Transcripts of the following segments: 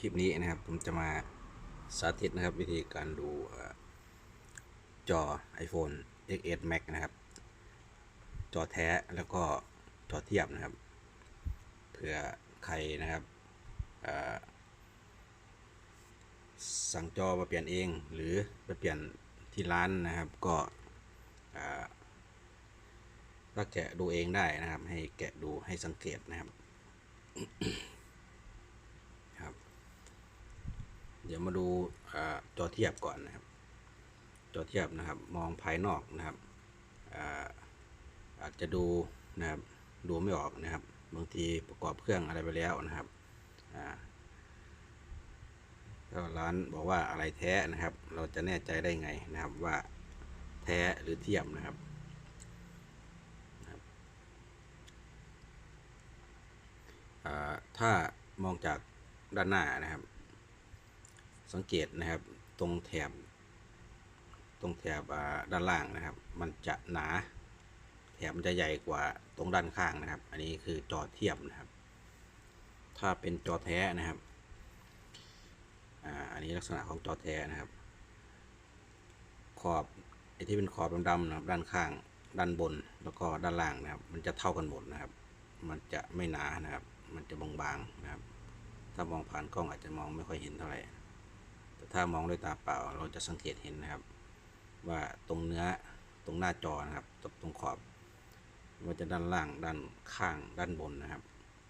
คลิปนี้นะครับผมจะมาสาธิตนะครับวิธีการดูเอ่อจอ iPhone XS Max นะครับ จอแท้แล้วก็จอเทียบนะครับ เผื่อใครนะครับสั่งจอมาเปลี่ยนเองหรือไปเปลี่ยนที่ร้านนะครับก็ก็แกะดูเองได้นะครับ ให้แกะดูให้สังเกตนะครับ เดี๋ยวมาดูจอเทียบก่อนนะครับ จอเทียบนะครับ มองภายนอกนะครับอาอาจจะดูนะครับดูไม่ออกนะครับ บางทีประกอบเครื่องอะไรไปแล้วนะครับถ้าร้านบอกว่าอะไรแท้นะครับ เราจะแน่ใจได้ไงนะครับว่าแท้หรือเทียบนะครับถ้ามองจากด้านหน้านะครับ สังเกตนะครับตรงแถบ ตรงแถบด้านล่างนะครับ มันจะหนา แถบมันจะใหญ่กว่าตรงด้านข้างนะครับ อันนี้คือจอเทียบนะครับ ถ้าเป็นจอแท้นะครับอันนี้ลักษณะของจอแท้นะครับ ขอบไอ้ที่เป็นขอบดำๆนะครับด้านข้างด้านบนแล้วก็ด้านล่างนะครับ มันจะเท่ากันหมดนะครับ มันจะไม่หนานะครับ มันจะบางๆนะครับ ถ้ามองผ่านกล้องอาจจะมองไม่ค่อยเห็นเท่าไหร่ แต่ถ้ามองด้วยตาเปล่าเราจะสังเกตเห็นนะครับ ว่าตรงเนื้อตรงหน้าจอนะครับตรงตรงขอบมันจะด้านล่างด้านข้างด้านบนนะครับ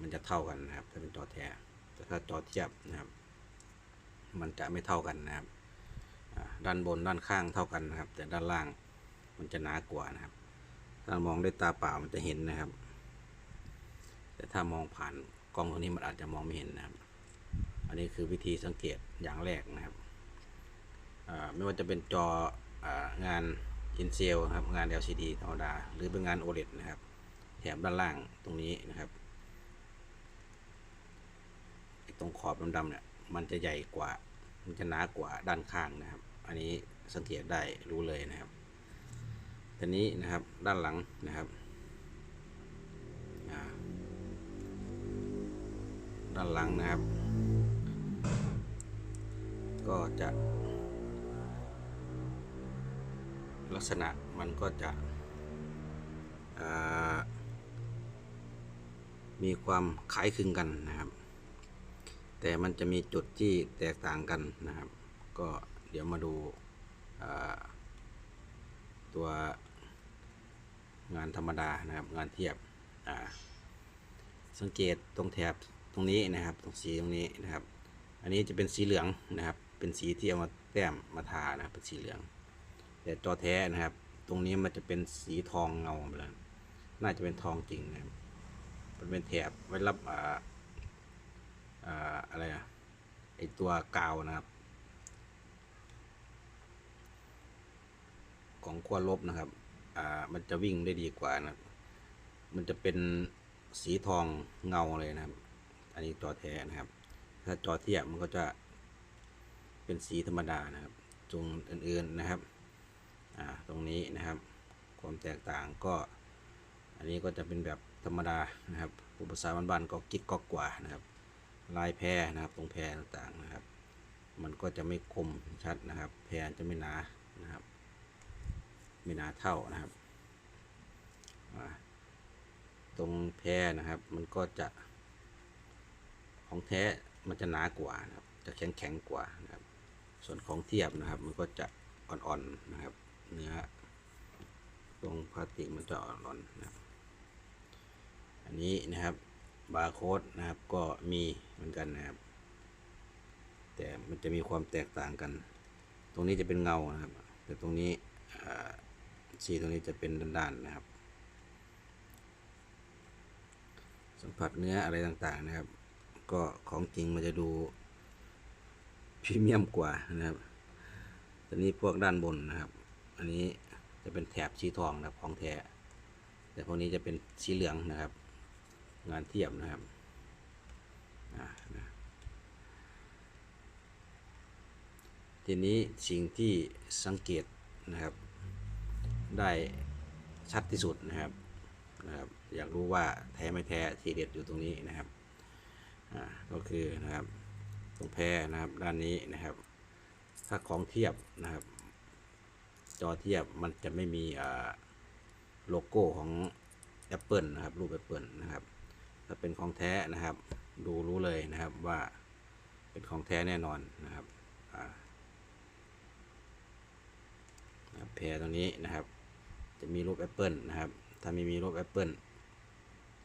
มันจะเท่ากันนะครับ ถ้าเป็นจอแท้แต่ถ้าจอเทียบนะครับ มันจะไม่เท่ากันนะครับด้านบนด้านข้างเท่ากันนะครับ แต่ด้านล่างมันจะหนากว่านะครับ ถ้ามองด้วยตาเปล่ามันจะเห็นนะครับ แต่ถ้ามองผ่านกล้องตัวนี้มันอาจจะมองไม่เห็นนะครับ อันนี้คือวิธีสังเกตอย่างแรกนะครับไม่ว่าจะเป็นจอองานอินเซลครับงาน LCD ธรรมดา หรือเป็นงาน OLED นะครับ แถบด้านล่างตรงนี้นะครับตรงขอบดำๆเนี่ยมันจะใหญ่กว่า มันจะหนากว่าด้านข้างนะครับ อันนี้สังเกตได้รู้เลยนะครับทีนี้นะครับด้านหลังนะครับด้านหลังนะครับ ก็จะลักษณะมันก็จะมีความคล้ายคลึงกันนะครับ แต่มันจะมีจุดที่แตกต่างกันนะครับ ก็เดี๋ยวมาดูาตัวงานธรรมดานะครับ งานเทียบสังเกตตรงแถบตรงนี้นะครับ ตรงสีตรงนี้นะครับ อันนี้จะเป็นสีเหลืองนะครับ เป็นสีที่เอามาแต้มมาทานะเป็นสีเหลือง แต่จอแท้นะครับ ตรงนี้มันจะเป็นสีทองเงาไปแล้วน่าจะเป็นทองจริงนะครับมันเป็นแถบไว้รับอ่าอ่าอะไรอะไอตัวกาวนะครับ ของขั้วลบนะครับอ่ามันจะวิ่งได้ดีกว่านะครับ มันจะเป็นสีทองเงาเลยนะครับ อันนี้จอแท้นะครับ ถ้าจอเทียบมันก็จะ เป็นสีธรรมดานะครับตรงอื่นๆนะครับอ่าตรงนี้นะครับ ความแตกต่างก็ อันนี้ก็จะเป็นแบบธรรมดานะครับอุปสรรคบ้านๆก็กิ๊กก๊อกกว่านะครับ ลายแพรนะครับ ตรงแพรต่างๆนะครับ มันก็จะไม่คมชัดนะครับ แพรจะไม่หนานะครับ ไม่หนาเท่านะครับตรงแพรนะครับ มันก็จะของแท้มันจะหนากว่านะครับ จะแข็งแข็งกว่านะครับ ส่วนของเทียบนะครับ มันก็จะอ่อนๆนะครับ เนื้อ ตรงพลาสติกมันจะอ่อนๆนะครับอันนี้นะครับบาร์โค้ดนะครับก็มีเหมือนกันนะครับ แต่มันจะมีความแตกต่างกัน ตรงนี้จะเป็นเงานะครับ แต่ตรงนี้สีตรงนี้จะเป็นด้านๆนะครับ สัมผัสเนื้ออะไรต่างๆนะครับ ก็ของจริงมันจะดู พรีเมียมกว่านะครับตอนนี้พวกด้านบนนะครับ อันนี้จะเป็นแถบสีทองนะครับของแท้แต่พวกนี้จะเป็นสีเหลืองนะครับ งานเทียบนะครับทีนี้สิ่งที่สังเกตนะครับ ได้ชัดที่สุดนะครับนะครับ อยากรู้ว่าแท้ไม่แท้ทีเด็ดอยู่ตรงนี้นะครับก็คือนะครับ ตรงแพรนะครับ ด้านนี้นะครับ ถ้าของเทียบนะครับ จอเทียบมันจะไม่มีโลโก้ของ Apple นะครับ รูป Apple นะครับ ถ้าเป็นของแท้นะครับ ดูรู้เลยนะครับว่าเป็นของแท้แน่นอนนะครับอ่านะครับแพรตรงนี้นะครับ จะมีรูป Apple นะครับ ถ้าไม่มีรูป Apple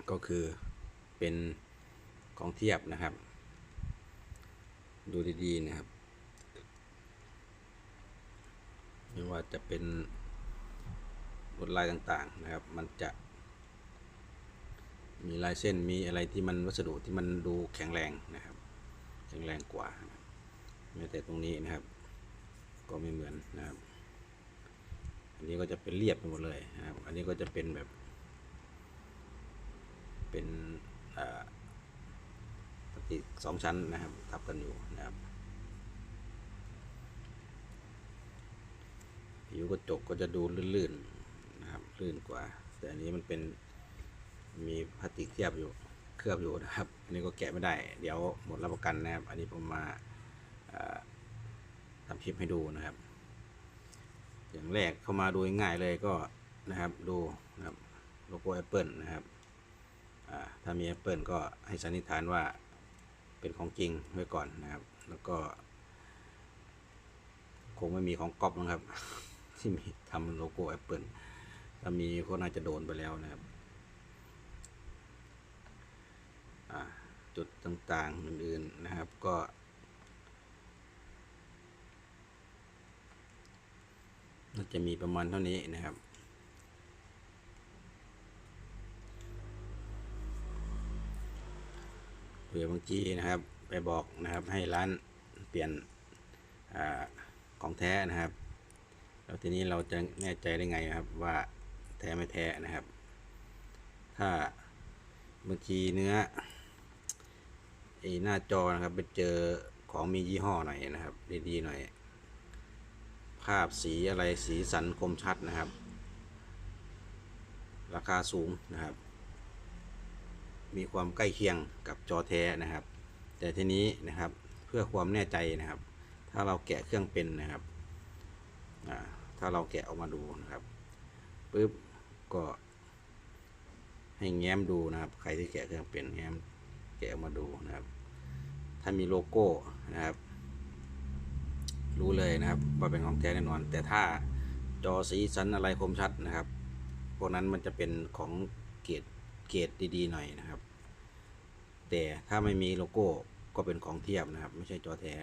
ก็คือเป็นของเทียบนะครับ ดูดีๆนะครับไม่ว่าจะเป็นลวดลายต่างๆนะครับ มันจะ มีลายเส้นมีอะไรที่มันวัสดุที่มันดูแข็งแรงนะครับ แข็งแรงกว่าแม้แต่ตรงนี้นะครับ ก็ไม่เหมือนนะครับ อันนี้ก็จะเป็นเรียบไปหมดเลยนะครับ อันนี้ก็จะเป็นแบบ เป็น สองชั้นนะครับทับกันอยู่นะครับผิวกระจกก็จะดูลื่นๆนะครับลื่นกว่า แต่อันนี้มันเป็นมีพลาสติกเทียบอยู่เคลือบอยู่นะครับ อันนี้ก็แกะไม่ได้ เดี๋ยวหมดรับประกันนะครับ อันนี้ผมมาทำคลิปให้ดูนะครับ อย่างแรกเข้ามาดูง่ายเลยก็นะครับดูนะครับโลโก้ Apple นะครับถ้ามี Apple ก็ให้สันนิษฐานว่า เป็นของจริงไว้ก่อนนะครับ แล้วก็ คงไม่มีของก๊อปนะครับ ที่มีทำโลโก้ Apple ถ้ามีก็น่าจะโดนไปแล้วนะครับจุดต่างๆอื่นๆนะครับก็ น่าจะมีประมาณเท่านี้นะครับ ผื่อบางทีนะครับ ไปบอกนะครับให้ร้านเปลี่ยนอของแท้นะครับแล้วทีนี้เราจะแน่ใจได้ไงครับว่าแท้ไม่แท้นะครับ ถ้าบางทีเนื้อไอ้หน้าจอนะครับไปเจอของมียี่ห้อหน่อยนะครับ ดีๆหน่อย ภาพสีอะไรสีสันคมชัดนะครับ ราคาสูงนะครับ มีความใกล้เคียงกับจอแท้นะครับ แต่ทีนี้นะครับเพื่อความแน่ใจนะครับ ถ้าเราแกะเครื่องเป็นนะครับถ้าเราแกะออกมาดูนะครับปุ๊บก็ให้แง้มดูนะครับ ใครที่แกะเครื่องเป็นแง้มแกะออกมาดูนะครับ ถ้ามีโลโก้นะครับ รู้เลยนะครับว่าเป็นของแท้แน่นอน แต่ถ้าจอสีสันอะไรคมชัดนะครับ พวกนั้นมันจะเป็นของเกียรด เกรดดีๆหน่อยนะครับ แต่ถ้าไม่มีโลโก้ก็เป็นของเทียบนะครับ ไม่ใช่จอแท้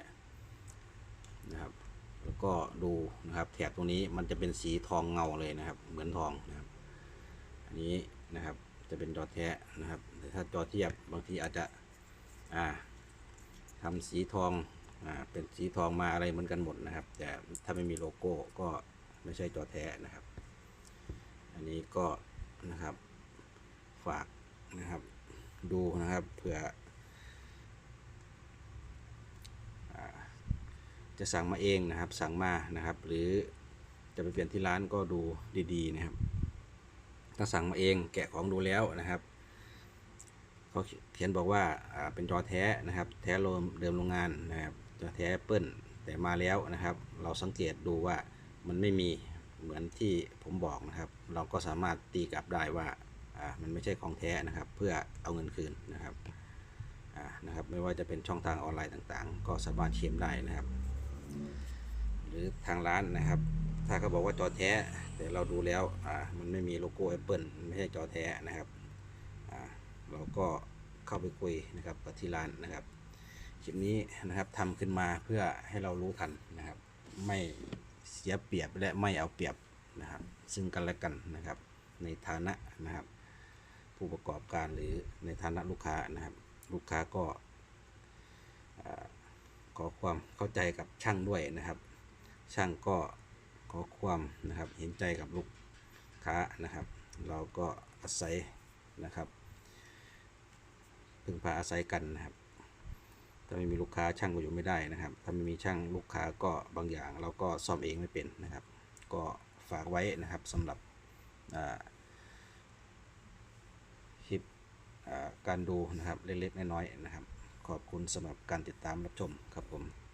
นะครับ แล้วก็ดูนะครับแถบตรงนี้มันจะเป็นสีทองเงาเลยนะครับ เหมือนทองนะครับ อันนี้นะครับจะเป็นจอแท้นะครับ แต่ถ้าจอเทียบบางทีอาจจะอ่าทำสีทองอ่าเป็นสีทองมาอะไรเหมือนกันหมดนะครับ แต่ถ้าไม่มีโลโก้ก็ไม่ใช่จอแท้นะครับ อันนี้ก็นะครับ ฝากนะครับ ดูนะครับเผื่อจะสั่งมาเองนะครับ สั่งมานะครับ หรือจะไปเปลี่ยนที่ร้านก็ดูดีๆนะครับ ถ้าสั่งมาเองแกะของดูแล้วนะครับเขาเขียนบอกว่าเป็นจอแท้นะครับ แท้โรมเดิมโรงงานนะครับจอแท้เปิ้ลแต่มาแล้วนะครับ เราสังเกตดูว่ามันไม่มีเหมือนที่ผมบอกนะครับ เราก็สามารถตีกลับได้ว่า มันไม่ใช่ของแท้นะครับ เพื่อเอาเงินคืนนะครับนะครับ ไม่ว่าจะเป็นช่องทางออนไลน์ต่างๆ ก็สามารถเคลมได้นะครับ หรือทางร้านนะครับ ถ้าเขาบอกว่าจอแท้ แต่เราดูแล้วอ่ามันไม่มีโลโก้ Apple ไม่ใช่จอแท้นะครับอ่าเราก็เข้าไปคุยนะครับกับที่ร้านนะครับคลิปนี้นะครับทำขึ้นมาเพื่อให้เรารู้ทันนะครับ ไม่เสียเปรียบและไม่เอาเปรียบนะครับ ซึ่งกันและกันนะครับในฐานะนะครับ ผู้ประกอบการหรือในฐานะลูกค้านะครับ ลูกค้าก็ขอความเข้าใจกับช่างด้วยนะครับ ช่างก็ขอความนะครับเห็นใจกับลูกค้านะครับ เราก็อาศัยนะครับพึ่งพาอาศัยกันนะครับ ถ้าไม่มีลูกค้าช่างก็อยู่ไม่ได้นะครับ ถ้าไม่มีช่างลูกค้าก็บางอย่าง เราก็ซ่อมเองไม่เป็นนะครับ ก็ฝากไว้นะครับสำหรับอ่าคลิปอ่า การดูนะครับเล็กๆน้อยๆนะครับ ขอบคุณสำหรับการติดตามรับชมครับผม